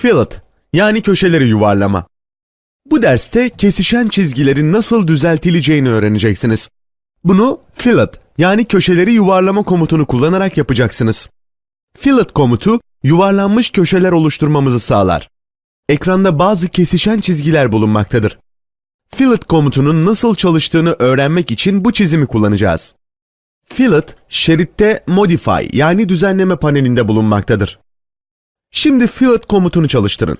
Fillet yani köşeleri yuvarlama. Bu derste kesişen çizgilerin nasıl düzeltileceğini öğreneceksiniz. Bunu fillet yani köşeleri yuvarlama komutunu kullanarak yapacaksınız. Fillet komutu yuvarlanmış köşeler oluşturmamızı sağlar. Ekranda bazı kesişen çizgiler bulunmaktadır. Fillet komutunun nasıl çalıştığını öğrenmek için bu çizimi kullanacağız. Fillet, şeritte Modify yani düzenleme panelinde bulunmaktadır. Şimdi Fillet komutunu çalıştırın.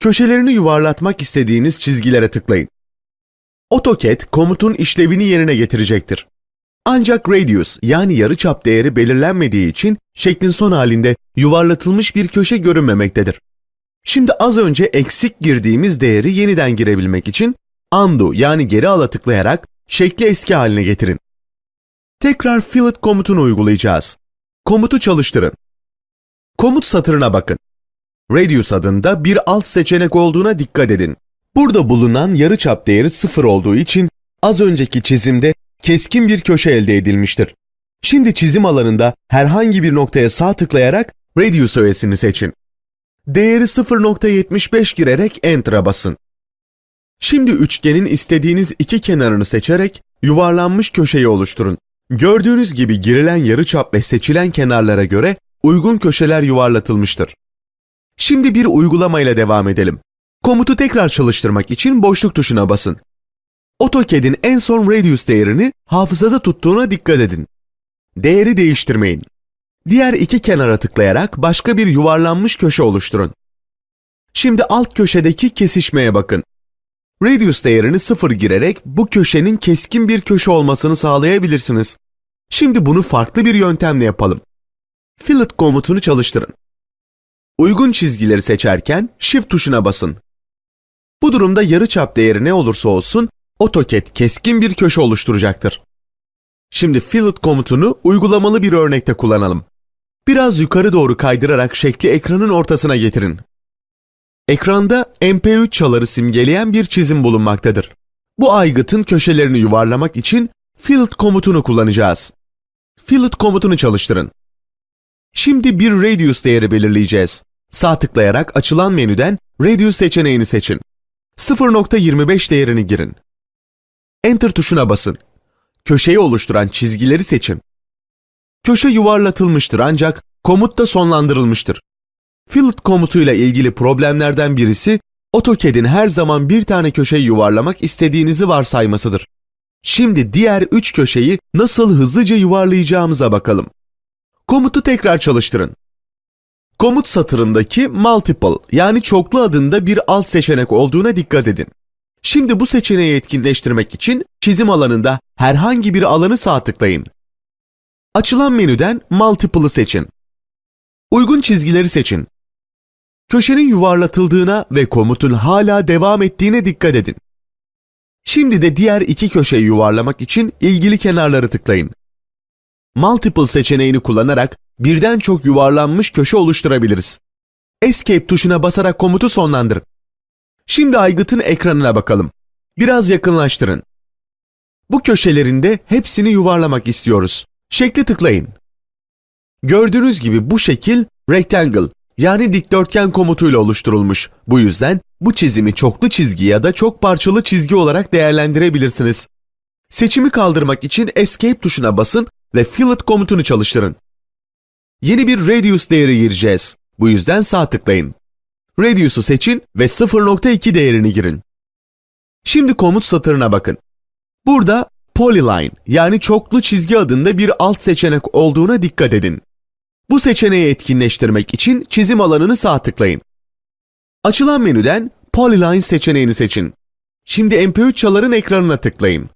Köşelerini yuvarlatmak istediğiniz çizgilere tıklayın. AutoCAD komutun işlevini yerine getirecektir. Ancak radius yani yarıçap değeri belirlenmediği için şeklin son halinde yuvarlatılmış bir köşe görünmemektedir. Şimdi az önce eksik girdiğimiz değeri yeniden girebilmek için undo yani geri ala tıklayarak şekli eski haline getirin. Tekrar fillet komutunu uygulayacağız. Komutu çalıştırın. Komut satırına bakın. Radius adında bir alt seçenek olduğuna dikkat edin. Burada bulunan yarıçap değeri sıfır olduğu için az önceki çizimde keskin bir köşe elde edilmiştir. Şimdi çizim alanında herhangi bir noktaya sağ tıklayarak Radius öğesini seçin. Değeri 0.75 girerek Enter'a basın. Şimdi üçgenin istediğiniz iki kenarını seçerek yuvarlanmış köşeyi oluşturun. Gördüğünüz gibi girilen yarıçap ve seçilen kenarlara göre uygun köşeler yuvarlatılmıştır. Şimdi bir uygulamayla devam edelim. Komutu tekrar çalıştırmak için boşluk tuşuna basın. AutoCAD'in en son radius değerini hafızada tuttuğuna dikkat edin. Değeri değiştirmeyin. Diğer iki kenara tıklayarak başka bir yuvarlanmış köşe oluşturun. Şimdi alt köşedeki kesişmeye bakın. Radius değerini sıfır girerek bu köşenin keskin bir köşe olmasını sağlayabilirsiniz. Şimdi bunu farklı bir yöntemle yapalım. Fillet komutunu çalıştırın. Uygun çizgileri seçerken Shift tuşuna basın. Bu durumda yarıçap değeri ne olursa olsun AutoCAD keskin bir köşe oluşturacaktır. Şimdi Fillet komutunu uygulamalı bir örnekte kullanalım. Biraz yukarı doğru kaydırarak şekli ekranın ortasına getirin. Ekranda MP3 çaları simgeleyen bir çizim bulunmaktadır. Bu aygıtın köşelerini yuvarlamak için Fillet komutunu kullanacağız. Fillet komutunu çalıştırın. Şimdi bir radius değeri belirleyeceğiz. Sağ tıklayarak açılan menüden radius seçeneğini seçin. 0.25 değerini girin. Enter tuşuna basın. Köşeyi oluşturan çizgileri seçin. Köşe yuvarlatılmıştır ancak komut da sonlandırılmıştır. Fillet komutuyla ilgili problemlerden birisi AutoCAD'in her zaman bir tane köşeyi yuvarlamak istediğinizi varsaymasıdır. Şimdi diğer üç köşeyi nasıl hızlıca yuvarlayacağımıza bakalım. Komutu tekrar çalıştırın. Komut satırındaki multiple yani çoklu adında bir alt seçenek olduğuna dikkat edin. Şimdi bu seçeneği etkinleştirmek için çizim alanında herhangi bir alanı sağ tıklayın. Açılan menüden multiple'ı seçin. Uygun çizgileri seçin. Köşenin yuvarlatıldığına ve komutun hala devam ettiğine dikkat edin. Şimdi de diğer iki köşeyi yuvarlamak için ilgili kenarları tıklayın. Multiple seçeneğini kullanarak birden çok yuvarlanmış köşe oluşturabiliriz. Escape tuşuna basarak komutu sonlandırın. Şimdi aygıtın ekranına bakalım. Biraz yakınlaştırın. Bu köşelerinde hepsini yuvarlamak istiyoruz. Şekli tıklayın. Gördüğünüz gibi bu şekil rectangle yani dikdörtgen komutuyla oluşturulmuş. Bu yüzden bu çizimi çoklu çizgi ya da çok parçalı çizgi olarak değerlendirebilirsiniz. Seçimi kaldırmak için Escape tuşuna basın ve Fillet komutunu çalıştırın. Yeni bir radius değeri gireceğiz. Bu yüzden sağ tıklayın. Radius'u seçin ve 0.2 değerini girin. Şimdi komut satırına bakın. Burada Polyline yani çoklu çizgi adında bir alt seçenek olduğuna dikkat edin. Bu seçeneği etkinleştirmek için çizim alanını sağ tıklayın. Açılan menüden Polyline seçeneğini seçin. Şimdi MP3 çaların ekranına tıklayın.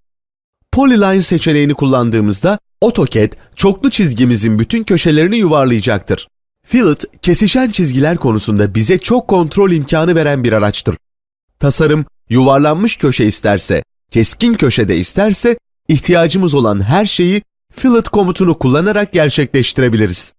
Polyline seçeneğini kullandığımızda AutoCAD çoklu çizgimizin bütün köşelerini yuvarlayacaktır. Fillet, kesişen çizgiler konusunda bize çok kontrol imkanı veren bir araçtır. Tasarım, yuvarlanmış köşe isterse, keskin köşede isterse ihtiyacımız olan her şeyi fillet komutunu kullanarak gerçekleştirebiliriz.